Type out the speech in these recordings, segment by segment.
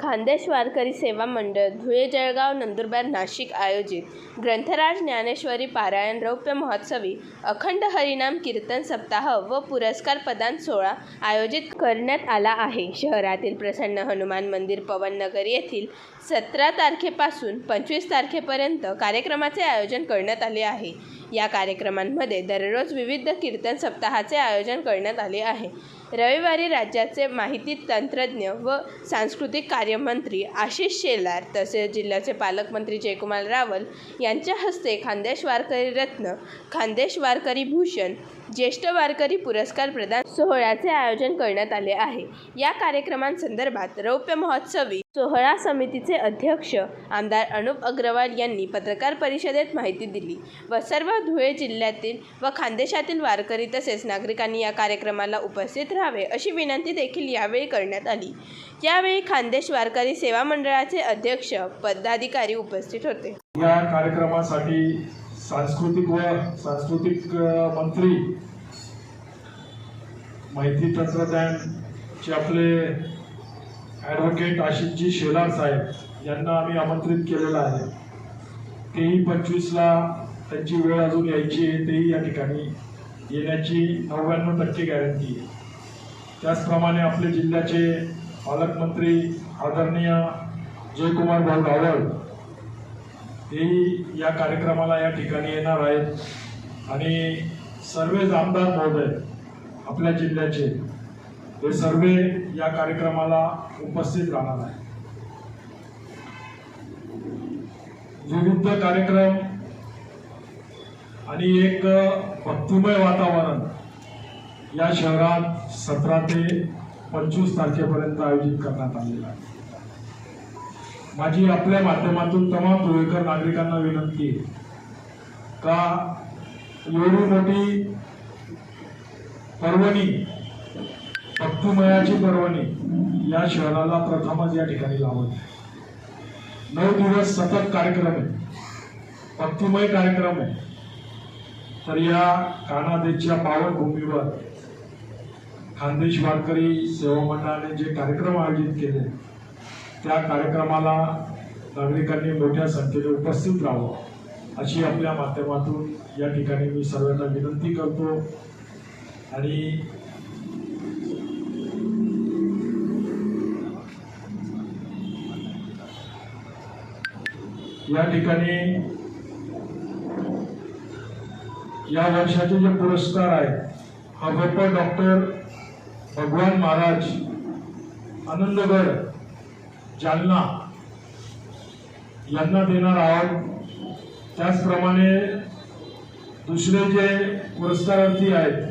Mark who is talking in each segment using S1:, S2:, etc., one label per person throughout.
S1: खानदेश वारकरी सेवा मंडळ धुळे जळगाव नंदुरबार नाशिक आयोजित ग्रंथराज ज्ञानेश्वरी पारायण रौप्य महोत्सवी अखंड हरिनाम कीर्तन सप्ताह व पुरस्कार प्रदान सोहळा आयोजित करण्यात आला आहे. शहरातील प्रसन्न हनुमान मंदिर पवननगर येथील सतरा तारखेपासून पंचवीस तारखेपर्यंत कार्यक्रमाचे आयोजन करण्यात आले आहे. या कार्यक्रमांमध्ये दररोज विविध कीर्तन सप्ताहाचे आयोजन करण्यात आले आहे. रविवारी राज्याचे माहिती तंत्रज्ञ व सांस्कृतिक कार्यमंत्री आशिष शेलार तसेच जिल्ह्याचे पालकमंत्री जयकुमार रावल यांच्या हस्ते खानदेश वारकरी रत्न खानदेश वारकरी भूषण ज्येष्ठ वारकरी पुरस्कार प्रदान सोहळ्याचे आयोजन करण्यात आले आहे. या कार्यक्रमांसंदर्भात रौप्य महोत्सवी सोहळा समितीचे अध्यक्ष आमदार अनुप अग्रवाल यांनी पत्रकार परिषदेत माहिती दिली व सर्व धुळे जिल्ह्यातील व खानदेशातील वारकरी तसेच नागरिकांनी या कार्यक्रमाला उपस्थित राहावे अशी विनंती देखील यावेळी करण्यात आली. यावेळी खानदेश वारकरी सेवा मंडळाचे अध्यक्ष पदाधिकारी उपस्थित होते.
S2: या कार्यक्रमासाठी सांस्कृतिक व सांस्कृतिक मंत्री माहिती तंत्रज्ञानचे आपले ॲडव्होकेट आशिषजी शेलार साहेब यांना आम्ही आमंत्रित केलेलं आहे. तेही पंचवीसला त्यांची वेळ अजून यायची आहे तेही या ठिकाणी येण्याची नव्याण्णव टक्के गॅरंटी आहे. त्याचप्रमाणे आपले जिल्ह्याचे पालकमंत्री आदरणीय जयकुमार भाऊ रावळ ते या कार्यक्रमाला या ठिकाणी येणार आहेत. आणि सर्वच आमदार महोदय आपल्या जिल्ह्याचे हे सर्व या कार्यक्रमाला उपस्थित राहणार आहे विविध कार्यक्रम आणि एक भक्तिमय वातावरण या शहरात सतरा ते पंचवीस तारखेपर्यंत आयोजित करण्यात आलेलं आहे. माझी आपल्या माध्यमातून तमाम धुळेकर नागरिकांना विनंती आहे. का एवढी मोठी पर्वणी भक्तिमयाची पर्वणी या शहराला प्रथमच या ठिकाणी लावत नऊ दिवस सतत कार्यक्रम आहे. भक्तिमय कार्यक्रम आहे. तर या कानादेशच्या पावनभूमीवर खानदेश वारकरी सेवा मंडळाने जे कार्यक्रम आयोजित केले त्या कार्यक्रमाला नागरिकांनी मोठ्या संख्येने उपस्थित राहावं अशी आपल्या माध्यमातून या ठिकाणी मी सर्वांना विनंती करतो. आणि या ठिकाणी या वर्षाचे जे पुरस्कार आहेत हा गप्प डॉक्टर भगवान महाराज आनंदगड जालना यांना देणार आहोत. त्याचप्रमाणे दुसरे जे पुरस्कारार्थी आहेत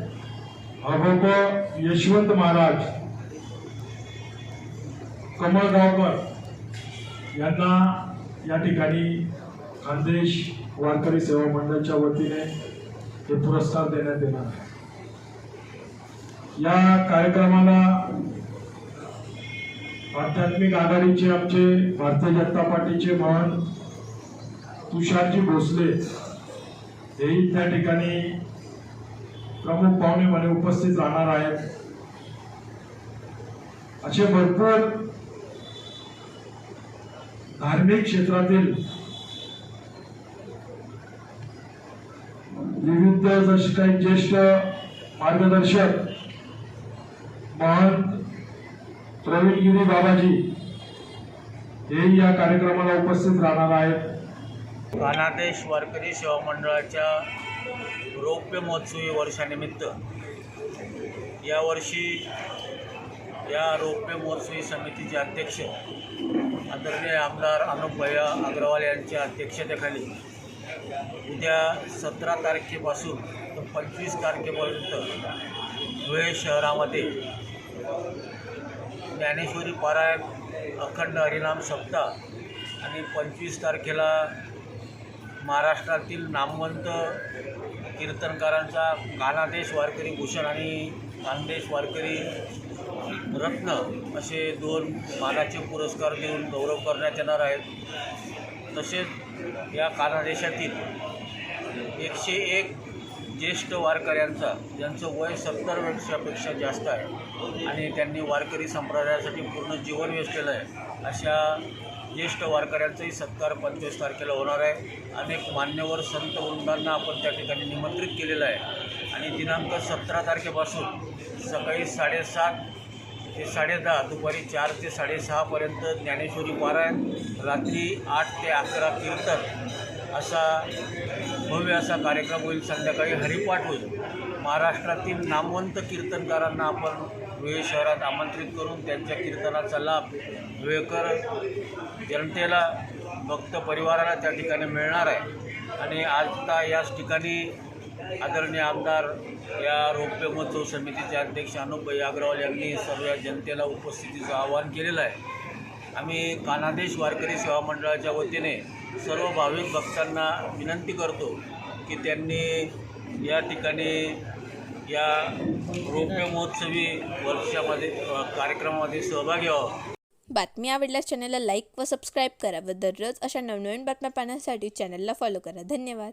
S2: अभोप यशवंत महाराज कमळ गावकर यांना या ठिकाणी खानदेश वारकरी सेवा मंडळाच्या वतीने हे पुरस्कार देण्यात येणार आहे. या कार्यक्रमाला आध्यात्मिक आघाडीचे आमचे भारतीय जनता पार्टीचे महान तुषारजी भोसले हेही त्या ठिकाणी प्रमुख पाहुणे म्हणे उपस्थित राहणार आहेत. असे भरपूर धार्मिक क्षेत्रातील विविध जसे काही ज्येष्ठ मार्गदर्शक महान प्रवीणगिरी बाबाजी हेही या कार्यक्रमाला उपस्थित राहणार आहेत.
S3: अनादेश वारकरी सेवा मंडळाच्या रौप्य महोत्सवी वर्षानिमित्त यावर्षी या रौप्य महोत्सवी समितीचे अध्यक्ष आदरणीय आमदार अनुप भैया अग्रवाल यांच्या अध्यक्षतेखाली उद्या सतरा तारखेपासून तर पंचवीस तारखेपर्यंत धुळे शहरामध्ये ज्ञानेश्वरी पारायण अखंड हरिनाम सप्ताह आणि पंचवीस तारखेला महाराष्ट्रातील नामवंत कीर्तनकारांचा कानादेश वारकरी भूषण आणि कानदेश वारकरी रत्न असे दोन मानाचे पुरस्कार देऊन गौरव करण्यात येणार आहेत. तसेच या कानादेशातील एकशे एक ज्येष्ठ वारकऱ्यांचा ज्यांचं वय सत्तर वर्षापेक्षा जास्त आहे आणि त्यांनी वारकरी संप्रदायासाठी पूर्ण जीवन वेचलेलं आहे अशा ज्येष्ठ वारकऱ्यांचाही सत्कार पंचवीस तारखेला होणार आहे. अनेक मान्यवर संत वृंदांना आपण त्या ठिकाणी निमंत्रित केलेलं आहे. आणि दिनांक सतरा तारखेपासून सकाळी साडेसात ते साडेदहा दुपारी चार ते साडेसहापर्यंत ज्ञानेश्वरी पारायण रात्री आठ ते अकरा कीर्तन असा भव्य असा कार्यक्रम होईल संध्याकाळी हरिपाठ होईल. महाराष्ट्रातील नामवंत कीर्तनकारांना आपण धुळे शहरात आमंत्रित करून त्यांच्या कीर्तनाचा लाभ धुळेकर जनतेला भक्त परिवाराला त्या ठिकाणी मिळणार आहे. आणि आता याच ठिकाणी आदरणीय आमदार या रौप्य महोत्सव समितीचे अध्यक्ष अनुपभाई अग्रवाल यांनी सर्व जनतेला उपस्थितीचं आवाहन केलेलं आहे. आम्ही कानादेश वारकरी सेवा मंडळाच्या वतीने सर्व भाविक भक्तांना विनंती करतो की त्यांनी या ठिकाणी या रौप्य महोत्सवी वर्षामध्ये कार्यक्रमामध्ये सहभागी व्हावा.
S4: बातमी आवडल्यास चॅनलला लाईक व सबस्क्राईब करा व दररोज अशा नवनवीन बातम्या पाहण्यासाठी चॅनलला फॉलो करा. धन्यवाद.